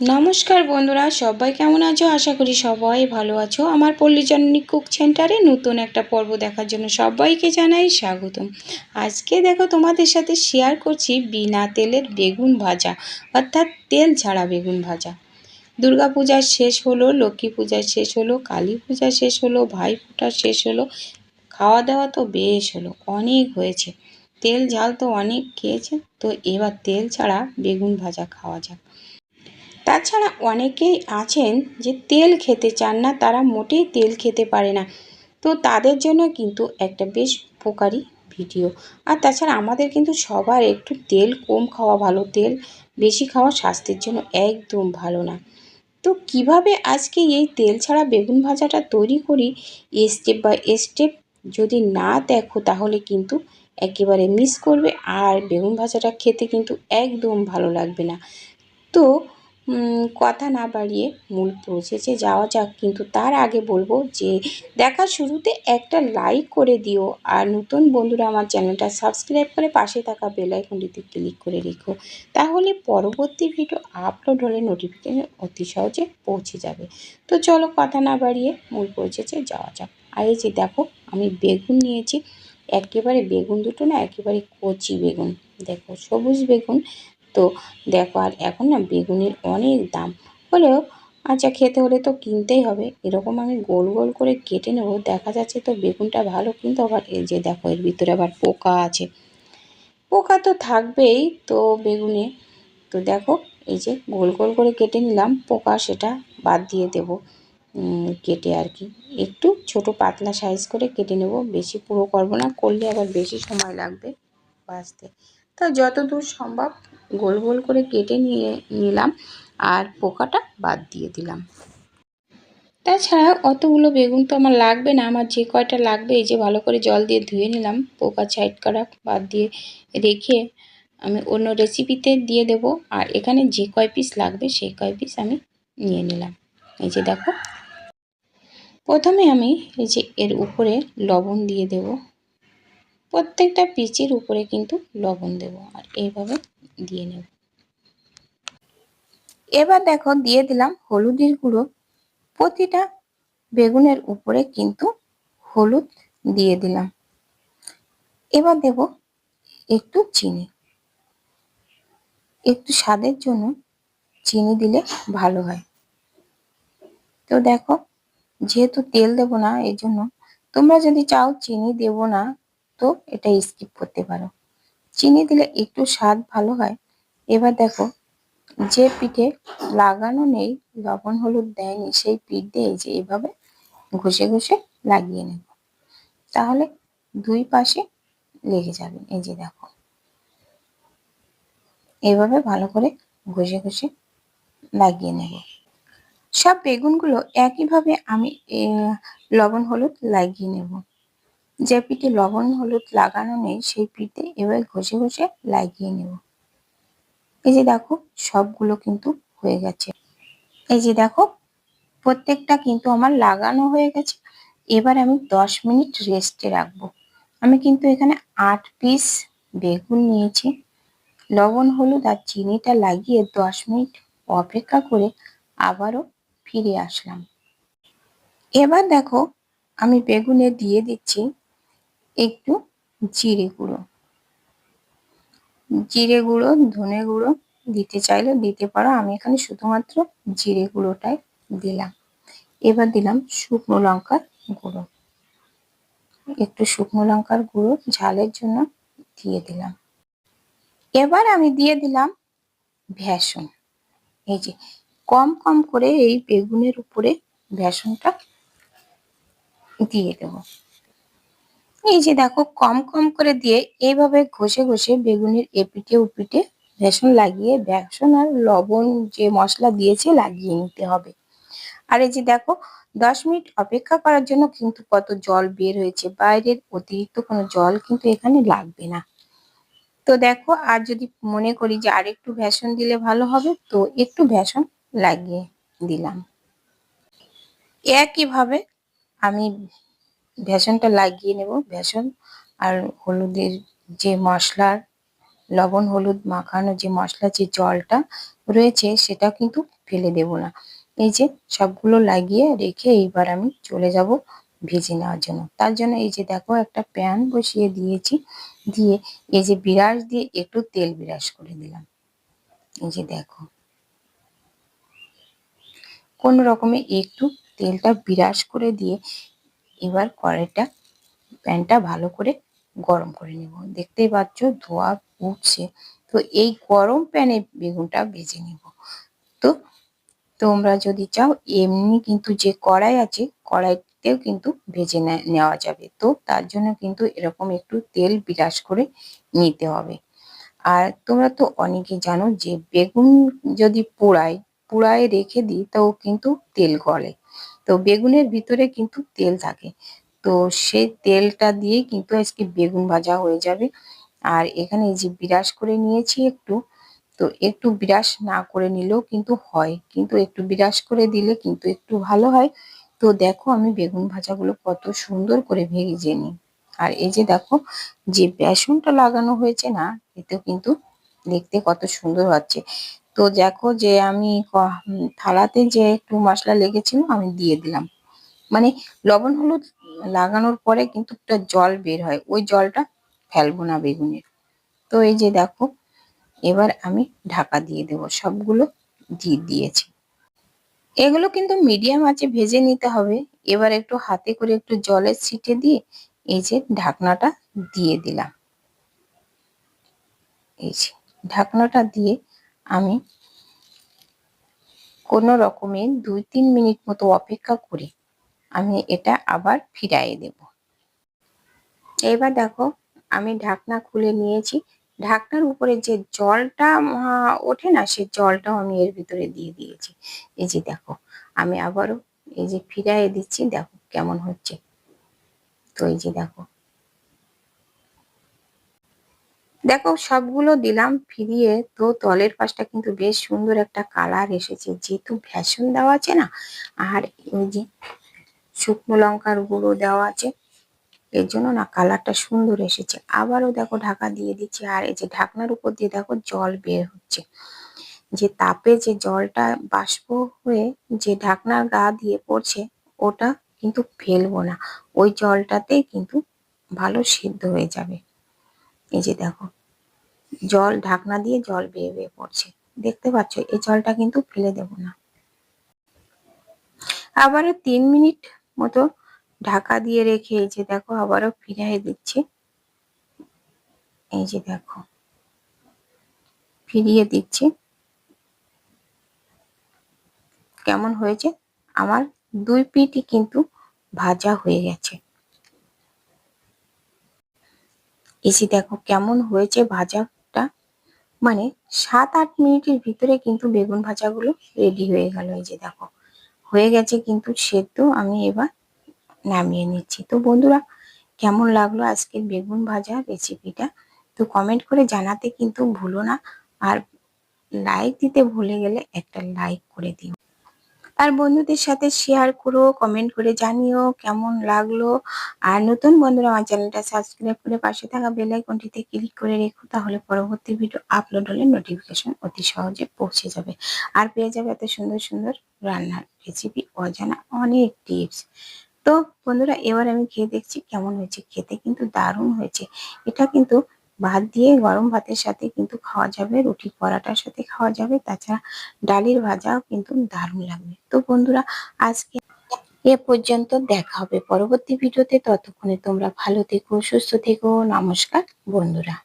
নমস্কার বন্ধুরা, সবাই কেমন আছো? আশা করি সবাই ভালো আছো। আমার পল্লীজননী কুক সেন্টারে নতুন একটা পর্ব দেখার জন্য সবাইকে জানাই স্বাগতম। আজকে দেখো তোমাদের সাথে শেয়ার করছি বিনা তেলের বেগুন ভাজা, অর্থাৎ তেল ছাড়া বেগুন ভাজা। দুর্গা পূজা শেষ হলো, লক্ষ্মী পূজা শেষ হলো, কালী পূজা শেষ হলো, ভাই ফোঁটা শেষ হলো খাওয়া দাওয়া তো বেশ হলো, অনেক হয়েছে। তেল ঝাল তো অনেক খেয়েছে, তো এবার তেল ছাড়া বেগুন ভাজা খাওয়া যাক। তাছাড়া অনেকেই আছেন যে তেল খেতে চান না, তারা মোটেই তেল খেতে পারে না। তো তাদের জন্য কিন্তু একটা বেশ উপকারী ভিডিও। আর তাছাড়া আমাদের কিন্তু সবার একটু তেল কম খাওয়া ভালো, তেল বেশি খাওয়া স্বাস্থ্যের জন্য একদম ভালো না। তো কীভাবে আজকে এই তেল ছাড়া বেগুন ভাজাটা তৈরি করি? স্টেপ বাই স্টেপ যদি না দেখো, তাহলে কিন্তু একেবারে মিস করবে। আর বেগুন ভাজাটা খেতে কিন্তু একদম ভালো লাগবে না। তো কথা না বাড়িয়ে মূল প্রসেসে যাওয়া যাক। কিন্তু তার আগে বলব যে দেখা শুরুতে একটা লাইক করে দিও। আর নতুন বন্ধুরা আমার চ্যানেলটা সাবস্ক্রাইব করে পাশে থাকা বেল আইকনটিতে ক্লিক করে রেখো। তাহলে পরবর্তী ভিডিও আপলোড হলে নোটিফিকেশন অতি সহজে পৌঁছে যাবে। তো চলো কথা না বাড়িয়ে মূল প্রসেসে যাওয়া যাক। আর এই যে দেখো, আমি বেগুন নিয়েছি। একেবারে বেগুন দুটো না, একেবারে কচি বেগুন। দেখো, সবুজ বেগুন তো দেখো আর এখন না বেগুনের অনেক দাম। হলেও আচ্ছা খেতে হলে তো কিনতেই হবে। এরকম আমি গোল গোল করে কেটে নেব, দেখা যাচ্ছে তো বেগুনটা ভালো কিন্তু আবার এই যে দেখো এর ভিতরে আবার পোকা আছে। পোকা তো থাকবেই তো বেগুনে। তো দেখো এই যে গোল গোল করে কেটে নিলাম, পোকা সেটা বাদ দিয়ে দেব। কেটে আর কি। একটু ছোট পাতলা সাইজ করে কেটে নেব, বেশি পুরো করব না, করলে আবার বেশি সময় লাগবে বাঁচতে। তো যতদূর সম্ভব গোল গোল করে কেটে নিয়ে নিলাম আর পোকাটা বাদ দিয়ে দিলাম। তাছাড়া অতগুলো বেগুন তো আমার লাগবে না, আমার যে কয়টা লাগবে এই যে ভালো করে জল দিয়ে ধুয়ে নিলাম, পোকা সাইড করা বাদ দিয়ে রেখে আমি অন্য রেসিপিতে দিয়ে দেব আর এখানে যে কয় পিস লাগবে সেই কয় পিস আমি নিয়ে নিলাম। এই যে দেখো, প্রথমে আমি এই যে এর উপরে লবণ দিয়ে দেব। প্রত্যেকটা পিচের উপরে কিন্তু লবণ দেব আর এইভাবে দিয়ে নেব। এবার দেখো দিয়ে দিলাম হলুদের গুঁড়ো। প্রতিটা বেগুনের উপরে কিন্তু হলুদ দিয়ে দিলাম। এবার দেব একটু চিনি। একটু স্বাদের জন্য চিনি দিলে ভালো হয়। তো দেখো, যেহেতু তেল দেব না এই জন্য তোমরা যদি চাও চিনি দেব না তো এটা স্কিপ করতে পারো। চিনি দিলে একটু স্বাদ ভালো হয়। এবার দেখো, যে পিঠে লাগানো নেই, লবণ, হলুদ দেয়নি, সেই পিঠ দিয়ে যে এভাবে ঘষে ঘষে লাগিয়ে নেব। তাহলে দুই পাশে লেগে যাবে। এই যে দেখো। এভাবে ভালো করে ঘষে ঘষে লাগিয়ে নেব। সব বেগুনগুলো একইভাবে আমি লবণ, হলুদ লাগিয়ে নেব। যে পিঠে লবণ, হলুদ লাগানো নেই, সেই পিঠে এবার ঘষে ঘষে লাগিয়ে নেব। এই যে দেখো, সবগুলো কিন্তু হয়ে গেছে। এই যে দেখো, প্রত্যেকটা কিন্তু আমার লাগানো হয়ে গেছে। এবার আমি দশ মিনিট রেস্টে রাখব। আমি কিন্তু এখানে আট পিস বেগুন নিয়েছি। লবণ, হলুদ আর চিনিটা লাগিয়ে দশ মিনিট অপেক্ষা করে আবারও ফিরে আসলাম। এবার দেখো, আমি বেগুনে দিয়ে দিচ্ছি একটু জিরে গুঁড়ো। জিরে গুঁড়ো, ধনে গুঁড়ো দিতে চাইলে দিতে পারো। আমি এখানে শুধুমাত্র জিরে গুঁড়োটাই দিলাম। এবার দিলাম শুকনো লঙ্কার গুঁড়ো। একটু শুকনো লঙ্কার গুঁড়ো ঝালের জন্য দিয়ে দিলাম। এবার আমি দিয়ে দিলাম ভ্যাসন এই যে কম কম করে এই বেগুনের উপরে ভ্যাসনটা দিয়ে দেব। এই যে দেখো, কম কম করে দিয়ে এইভাবে ঘষে ঘষে বেগুনের এপিটে উপিটে বেসন লাগিয়ে, বেসন আর লবণ যে মশলা দিয়েছে লাগিয়ে নিতে হবে। আর এই যে দেখো, দশ মিনিট অপেক্ষা করার জন্য কিন্তু কত জল বের হয়েছে। বাইরের অতিরিক্ত কোনো জল কিন্তু এখানে লাগবে না। তো দেখো, আর যদি মনে করি যে আর একটু ভ্যাসন দিলে ভালো হবে, তো একটু ভ্যাসন লাগিয়ে দিলাম। একইভাবে আমি ভ্যাসনটা লাগিয়ে নেব ভ্যাসন আর হলুদের যে মশলার লবণ, হলুদ মাখানো যে মশলা, যে জলটা রয়েছে সেটা কিন্তু ফেলে দেব না। এই যে সবগুলো লাগিয়ে রেখে এইবার আমি চলে যাব ভেজে নেওয়ার জন্য। তার জন্য এই যে দেখো একটা প্যান বসিয়ে দিয়েছি, দিয়ে এই যে বিরাস দিয়ে একটু তেল বিরাস করে দিলাম। এই যে দেখো। কোন রকমে একটু তেলটা বিরাস করে দিয়ে এবার কড়াইটা প্যানটা ভালো করে গরম করে নেব। দেখতেই পাচ্ছ ধোয়া উঠছে। তো এই গরম প্যানে বেগুনটা ভেজে নেব। তো তোমরা যদি চাও, এমনি কিন্তু যে কড়াই আছে, কড়াইতেও কিন্তু ভেজে নেওয়া যাবে। তো তার জন্য কিন্তু এরকম একটু তেল বিরাস করে নিতে হবে। আর তোমরা তো অনেকে জানো যে বেগুন যদি পোড়ায় পোড়ায় রেখে দিই তো কিন্তু তেল গলে। তো বেগুনের ভিতরে কিন্তু তেল থাকে। তো সেই তেলটা দিয়ে কিন্তু আজকে বেগুন ভাজা হয়ে যাবে। আর এখানে এই যে বিরাস করে নিয়েছি একটু, তো একটু বিরাস না করে নিলেও কিন্তু হয়। কিন্তু একটু বিরাস করে দিলে কিন্তু একটু ভালো হয়। তো দেখো আমি বেগুন ভাজাগুলো কত সুন্দর করে ভেজে নিই। আর এই যে দেখো, যে বেসনটা লাগানো হয়েছে না, এতেও কিন্তু দেখতে কত সুন্দর হচ্ছে। তো দেখো যে আমি থালাতে যে একটু মশলা লেগেছিল আমি দিয়ে দিলাম। মানে লবণ হলুদ লাগানোর পরে কিন্তু একটা জল বের হয়, ওই জলটা ফেলব না বেগুনের। তো এই যে দেখো, এবার আমি ঢাকা দিয়ে দেবো, সবগুলো দিয়ে দিয়েছি। এগুলো কিন্তু মিডিয়াম আছে ভেজে নিতে হবে, এবার একটু হাতে করে একটু জলের ছিটে দিয়ে এই যে ঢাকনাটা দিয়ে দিলাম। এই যে ঢাকনাটা দিয়ে আমি কোনো রকমে দুই তিন মিনিট মতো অপেক্ষা করে। আমি এটা আবার ফিরাইয়ে দেব। এবার দেখো, আমি ঢাকনা খুলে নিয়েছি। ঢাকনার উপরে যে জলটা ওঠে না, সে জলটাও আমি এর ভিতরে দিয়ে দিয়েছি। এই যে দেখো, আমি আবারও এই যে ফিরাইয়ে দিচ্ছি, দেখো কেমন হচ্ছে। তো এই যে দেখো দেখো, সবগুলো দিলাম, ফিরিয়ে তো তলের পাশটা কিন্তু বেশ সুন্দর একটা কালার এসেছে। যেহেতু ভ্যাসন দেওয়া আছে না, আর ওই যে শুকনো লঙ্কার গুঁড়ো দেওয়া আছে, এর জন্য না কালারটা সুন্দর এসেছে। আবারও দেখো, ঢাকা দিয়ে দিচ্ছি, আর এই যে ঢাকনার উপর দিয়ে দেখো, জল বের হচ্ছে। যে তাপে যে জলটা বাষ্প হয়ে যে ঢাকনার গা দিয়ে পড়ছে, ওটা কিন্তু ফেলব না। ওই জলটাতেই কিন্তু ভালো সিদ্ধ হয়ে যাবে। এই যে দেখো, জল ঢাকনা দিয়ে জল বেয়ে বেয়ে পড়ছে। দেখতে পাচ্ছ, এই জলটা কিন্তু ফেলে দেব না। আবারও তিন মিনিট মতো ঢাকা দিয়ে রেখে এই যে দেখো, আবারও ফিরাই দিচ্ছি। এই যে দেখো, ফিরিয়ে দিচ্ছি। কেমন হয়েছে? আমার দুই পিঠই কিন্তু ভাজা হয়ে গেছে। এসে দেখো কেমন হয়েছে ভাজাটা। মানে সাত আট মিনিটের ভিতরে কিন্তু বেগুন ভাজাগুলো রেডি হয়ে গেল। এই যে দেখো, হয়ে গেছে কিন্তু সেদ্ধ। আমি এবার নামিয়ে নিচ্ছি। তো বন্ধুরা, কেমন লাগল আজকের বেগুন ভাজা রেসিপিটা তো কমেন্ট করে জানাতে কিন্তু ভুলো না। আর লাইক দিতে ভুলে গেলে একটা লাইক করে দিও। আর বন্ধুদের সাথে শেয়ার করো কমেন্ট করে জানিও কেমন লাগল। আর নতুন বন্ধুরা আমার চ্যানেলটা সাবস্ক্রাইব করে পাশে থাকা বেল আইকনটিতে ক্লিক করে রেখো, তাহলে পরবর্তী ভিডিও আপলোড হলে নোটিফিকেশন অতি সহজে পৌঁছে যাবে। আর পেয়ে যাবে এত সুন্দর সুন্দর রান্নার রেসিপি অজানা অনেক টিপস তো বন্ধুরা, এবার আমি খেয়ে দেখছি কেমন হয়েছে। খেতে কিন্তু দারুণ হয়েছে। এটা কিন্তু ভাত দিয়ে গরম ভাতের সাথে কিন্তু খাওয়া যাবে, রুটি পরাটার সাথে খাওয়া যাবে, তাছাড়া ডালের ভাজাও কিন্তু দারুণ লাগবে। তো বন্ধুরা, আজকে এ পর্যন্ত দেখা হবে পরবর্তী ভিডিওতে। ততক্ষণে তোমরা ভালো থেকো, সুস্থ থেকো, নমস্কার বন্ধুরা।